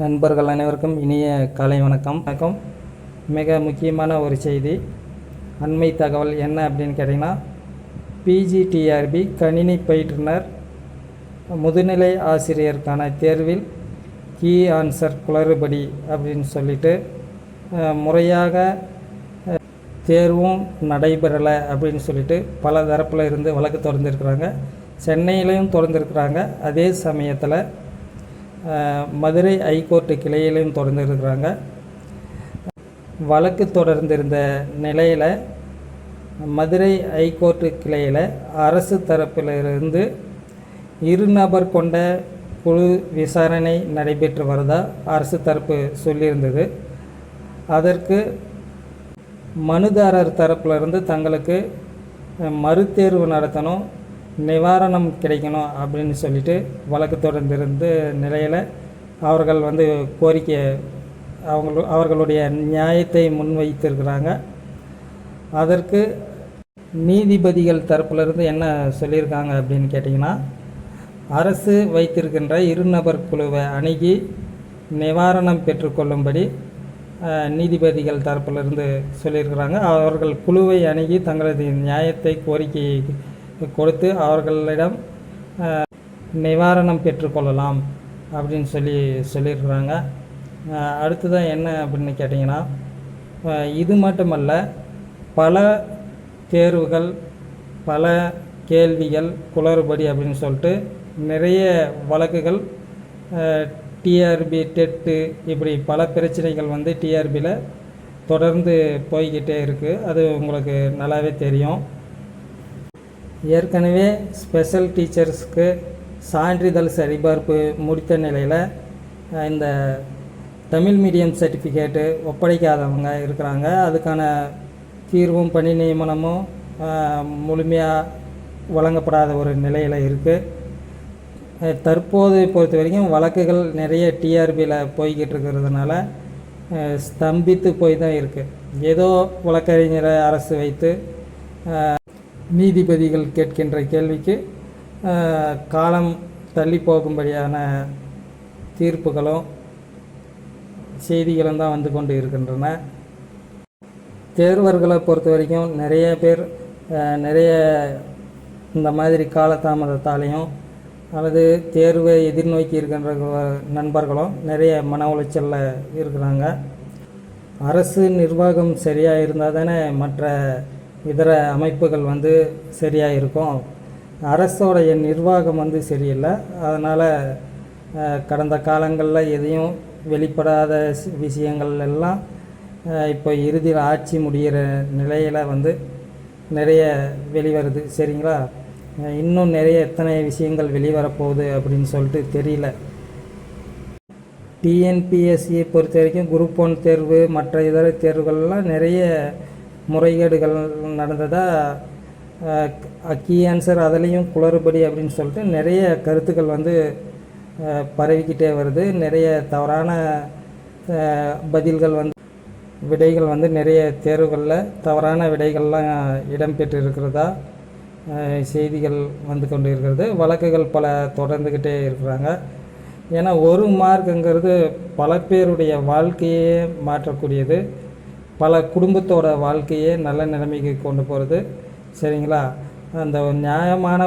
நண்பர்கள் அனைவருக்கும் இனிய காலை வணக்கம். வணக்கம். மிக முக்கியமான ஒரு செய்தி. அண்மை தகவல் என்ன அப்படின்னு கேட்டிங்கன்னா பிஜிடிஆர்பி கணினி பயிற்றுனர் முதுநிலை ஆசிரியருக்கான தேர்வில் கீ ஆன்சர் குளறுபடி அப்படின்னு சொல்லிட்டு முறையாக தேர்வும் நடைபெறலை அப்படின்னு சொல்லிட்டு பல தரப்பில் இருந்து வழக்கு தொடர்ந்துருக்குறாங்க சென்னையிலையும் தொடர்ந்துருக்குறாங்க அதே சமயத்தில் மதுரை ஐகோர்ட்டு கிளையிலையும் தொடர்ந்து இருக்கிறாங்க வழக்கு தொடர்ந்திருந்த நிலையில் மதுரை ஐகோர்ட்டு கிளையில் அரசு தரப்பிலிருந்து இருநபர் கொண்ட குழு விசாரணை நடைபெற்று வரதா அரசு தரப்பு சொல்லியிருந்தது. அதற்கு மனுதாரர் தரப்பிலிருந்து தங்களுக்கு மறுத்தேர்வு மறுதேர்வு நடத்தணும் நிவாரணம் கிடைக்கணும் அப்படின்னு சொல்லிட்டு வழக்கு தொடர்ந்திருந்து நிலையில் அவர்கள் வந்து கோரிக்கை அவங்க அவர்களுடைய நியாயத்தை முன்வைத்திருக்கிறாங்க. அதற்கு நீதிபதிகள் தரப்பிலிருந்து என்ன சொல்லியிருக்காங்க அப்படின்னு கேட்டிங்கன்னா அரசு வைத்திருக்கின்ற இருநபர் குழுவை அணுகி நிவாரணம் பெற்றுக்கொள்ளும்படி நீதிபதிகள் தரப்பிலிருந்து சொல்லியிருக்கிறாங்க. அவர்கள் குழுவை அணுகி தங்களது நியாயத்தை கோரிக்கை கொடுத்து அவர்களிடம் நிவாரணம் பெற்றுக்கொள்ளலாம் அப்படின்னு சொல்லி சொல்லியிருக்கிறாங்க. அடுத்ததான் என்ன அப்படின்னு கேட்டிங்கன்னா இது மட்டுமல்ல பல தேர்வுகள் பல கேள்விகள் குளறுபடி அப்படின்னு சொல்லிட்டு நிறைய வழக்குகள் டிஆர்பி டெட்டு இப்படி பல பிரச்சனைகள் வந்து டிஆர்பியில் தொடர்ந்து போய்கிட்டே இருக்குது அது உங்களுக்கு நல்லாவே தெரியும். ஏற்கனவே ஸ்பெஷல் டீச்சர்ஸ்க்கு சான்றிதழ் சரிபார்ப்பு முடித்த நிலையில் இந்த தமிழ் மீடியம் சர்டிஃபிகேட்டு ஒப்படைக்காதவங்க இருக்கிறாங்க. அதுக்கான தீர்வும் பணி நியமனமும் முழுமையாக வழங்கப்படாத ஒரு நிலையில் இருக்குது தற்போது பொறுத்த வரைக்கும் வழக்குகள் நிறைய டிஆர்பியில் போய்கிட்டு இருக்கிறதுனால ஸ்தம்பித்து போய் தான் இருக்குது ஏதோ வழக்கறிஞரை அரசு வைத்து நீதிபதிகள் கேட்கின்ற கேள்விக்கு காலம் தள்ளி போகும்படியான தீர்ப்புகளும் செய்திகளும் தான் வந்து கொண்டு இருக்கின்றன. தேர்வர்களை பொறுத்த வரைக்கும் நிறைய பேர் நிறைய இந்த மாதிரி காலதாமதத்தாலையும் அல்லது தேர்வை எதிர்நோக்கி இருக்கின்ற நண்பர்களும் நிறைய மன உளைச்சலில் இருக்கிறாங்க. அரசு நிர்வாகம் சரியாக இருந்தால் தானே மற்ற இதர அமைப்புகள் வந்து சரியாக இருக்கும் அரசோடைய நிர்வாகம் வந்து சரியில்லை. அதனால் கடந்த காலங்களில் எதையும் வெளிப்படாத விஷயங்கள் எல்லாம் இப்போ இறுதியில் ஆட்சி முடிகிற நிலையில் வந்து நிறைய வெளிவருது. சரிங்களா? இன்னும் நிறைய எத்தனை விஷயங்கள் வெளிவரப்போகுது அப்படின்னு சொல்லிட்டு தெரியல. டிஎன்பிஎஸ்சியை பொறுத்த வரைக்கும் குரூப் ஒன் தேர்வு மற்ற இதர தேர்வுகள்லாம் நிறைய முறைகேடுகள் நடந்ததாக கீ ஆன்சர் அதுலேயும் குளறுபடி அப்படின்னு சொல்லிட்டு நிறைய கருத்துக்கள் வந்து பரவிக்கிட்டே வருது. நிறைய தவறான பதில்கள் வந்து விடைகள் வந்து நிறைய தேர்வுகளில் தவறான விடைகள்லாம் இடம்பெற்று இருக்கிறதா செய்திகள் வந்து கொண்டு இருக்கிறது. வழக்குகள் பல தொடர்ந்துக்கிட்டே இருக்கிறாங்க. ஏன்னா ஒரு மார்க்குங்கிறது பல பேருடைய வாழ்க்கையே மாற்றக்கூடியது. பல குடும்பத்தோட வாழ்க்கையே நல்ல நிலைமைக்கு கொண்டு போகிறது சரிங்களா? அந்த நியாயமான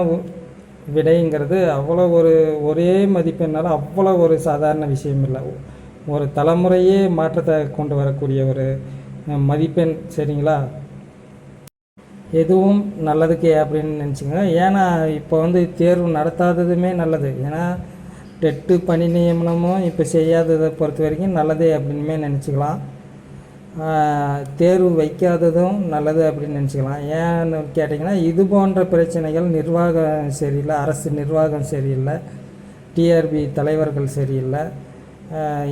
விடைங்கிறது அவ்வளோ ஒரு ஒரே மதிப்பெண்ணால் அவ்வளோ ஒரு சாதாரண விஷயம் இல்லை. ஒரு தலைமுறையே மாற்றத்தை கொண்டு வரக்கூடிய ஒரு மதிப்பெண். சரிங்களா? எதுவும் நல்லதுக்கே அப்படின்னு நினச்சிங்க ஏன்னா இப்போ வந்து தேர்வு நடத்தாததுமே நல்லது. ஏன்னா டெட்டு பணி நியமனமும் இப்போ செய்யாததை பொறுத்த வரைக்கும் நல்லதே அப்படின்னுமே நினச்சிக்கலாம். தேர்வு வைக்காததும் நல்லது அப்படின்னு நினச்சிக்கலாம். ஏன்னு கேட்டிங்கன்னா இது போன்ற பிரச்சனைகள் நிர்வாகம் சரியில்லை அரசு நிர்வாகம் சரியில்லை டிஆர்பி தலைவர்கள் சரியில்லை.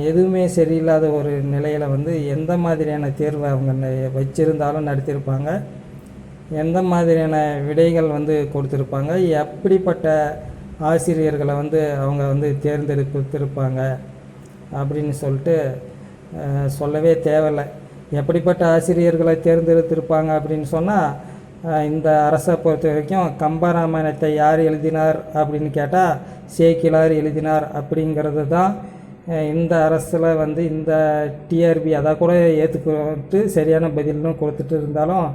எதுவுமே சரியில்லாத ஒரு நிலையில் வந்து எந்த மாதிரியான தேர்வை அவங்க ந- வச்சிருந்தாலும் நடத்தியிருப்பாங்க. எந்த மாதிரியான விடைகள் வந்து கொடுத்துருப்பாங்க எப்படிப்பட்ட ஆசிரியர்களை வந்து அவங்க வந்து தேர்ந்தெடுத்திருப்பாங்க அப்படின்னு சொல்லிட்டு சொல்லவே தேவையில்லை. எப்படிப்பட்ட ஆசிரியர்களை தேர்ந்தெடுத்திருப்பாங்க அப்படின்னு சொன்னால் இந்த அரசை பொறுத்த வரைக்கும் கம்பராமாயணத்தை யார் எழுதினார் அப்படின்னு கேட்டால் சேக்கிலார் எழுதினார் அப்படிங்கிறது தான் இந்த அரசில் வந்து இந்த டிஆர்பி அதை கூட ஏற்றுக்கிட்டு சரியான பதிலும் கொடுத்துட்டு இருந்தாலும்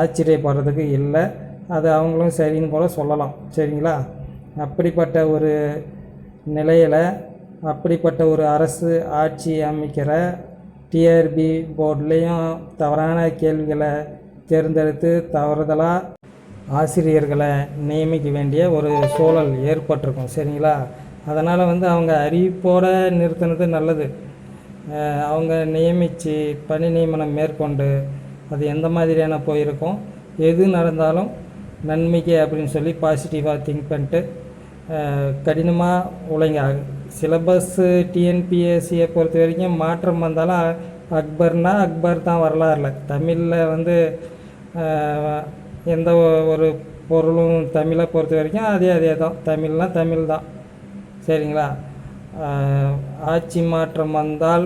ஆச்சரியப்படுறதுக்கு இல்லை. அது அவங்களும் சரின்னு கூட சொல்லலாம். சரிங்களா? அப்படிப்பட்ட ஒரு நிலையில் அப்படிப்பட்ட ஒரு அரசு ஆட்சி அமைக்கிற டிஆர்பி போர்ட்லேயும் தவறான கேள்விகளை தேர்ந்தெடுத்து தவறுதலாக ஆசிரியர்களை நியமிக்க வேண்டிய ஒரு சூழல் ஏற்பட்டிருக்கும் சரிங்களா? அதனால் வந்து அவங்க அறிவிப்போடு நிறுத்தினது நல்லது. அவங்க நியமித்து பணி நியமனம் மேற்கொண்டு அது எந்த மாதிரியான போயிருக்கும் எது நடந்தாலும் நன்மைக்கு அப்படின்னு சொல்லி பாசிட்டிவாக திங்க் பண்ணிட்டு கடினமாக உழைங்க. சிலபஸ்ஸு டிஎன்பிஎஸ்சியை பொறுத்த வரைக்கும் மாற்றம் வந்தாலும் அக்பர்னா அக்பர் தான் வரலாறுல. தமிழில் வந்து எந்த ஒரு பொருளும் தமிழை பொறுத்த வரைக்கும் அதே அதே தான். தமிழ்னா தமிழ் தான். சரிங்களா? ஆட்சி மாற்றம் வந்தால்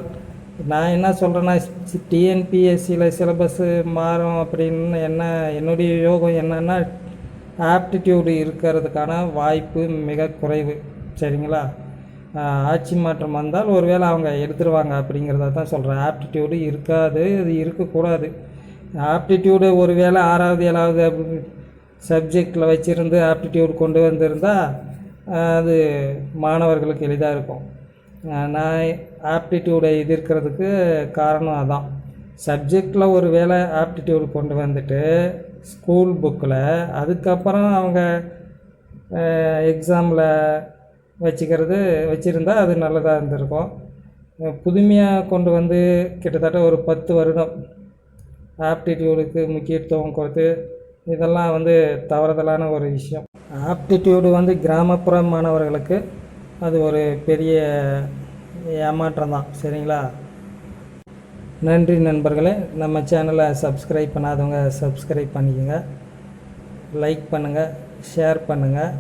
நான் என்ன சொல்கிறேன்னா டிஎன்பிஎஸ்சியில் சிலபஸ்ஸு மாறும் அப்படின்னு என்ன என்னுடைய யோகம் என்னென்னா ஆப்டிடியூடு இருக்கிறதுக்கான வாய்ப்பு மிக குறைவு. சரிங்களா? ஆட்சி மாற்றம் வந்தால் ஒருவேளை அவங்க எடுத்துருவாங்க அப்படிங்கிறத தான் சொல்கிறேன் ஆப்டிடியூடு இருக்காது அது இருக்கக்கூடாது. ஆப்டிடியூடு ஒருவேளை ஆறாவது ஏழாவது சப்ஜெக்டில் வச்சுருந்து ஆப்டிடியூடு கொண்டு வந்திருந்தால் அது மாணவர்களுக்கு எளிதாக இருக்கும். நான் ஆப்டிடியூடை எதிர்க்கிறதுக்கு காரணம் அதான். சப்ஜெக்டில் ஒரு வேளை ஆப்டிடியூடு கொண்டு வந்துட்டு ஸ்கூல் புக்கில் அதுக்கப்புறம் அவங்க எக்ஸாமில் வச்சுக்கிறது வச்சுருந்தா அது நல்லதாக இருந்திருக்கும். புதுமையாக கொண்டு வந்து கிட்டத்தட்ட ஒரு பத்து வருடம் ஆப்டிடியூடுக்கு முக்கியத்துவம் கொடுத்து இதெல்லாம் வந்து தவறுதலான ஒரு விஷயம். ஆப்டிடியூடு வந்து கிராமப்புற மாணவர்களுக்கு அது ஒரு பெரிய ஏமாற்றம் தான். சரிங்களா? நன்றி நண்பர்களே. நம்ம சேனலை சப்ஸ்கிரைப் பண்ணாதவங்க சப்ஸ்கிரைப் பண்ணிக்கோங்க. லைக் பண்ணுங்கள் ஷேர் பண்ணுங்கள்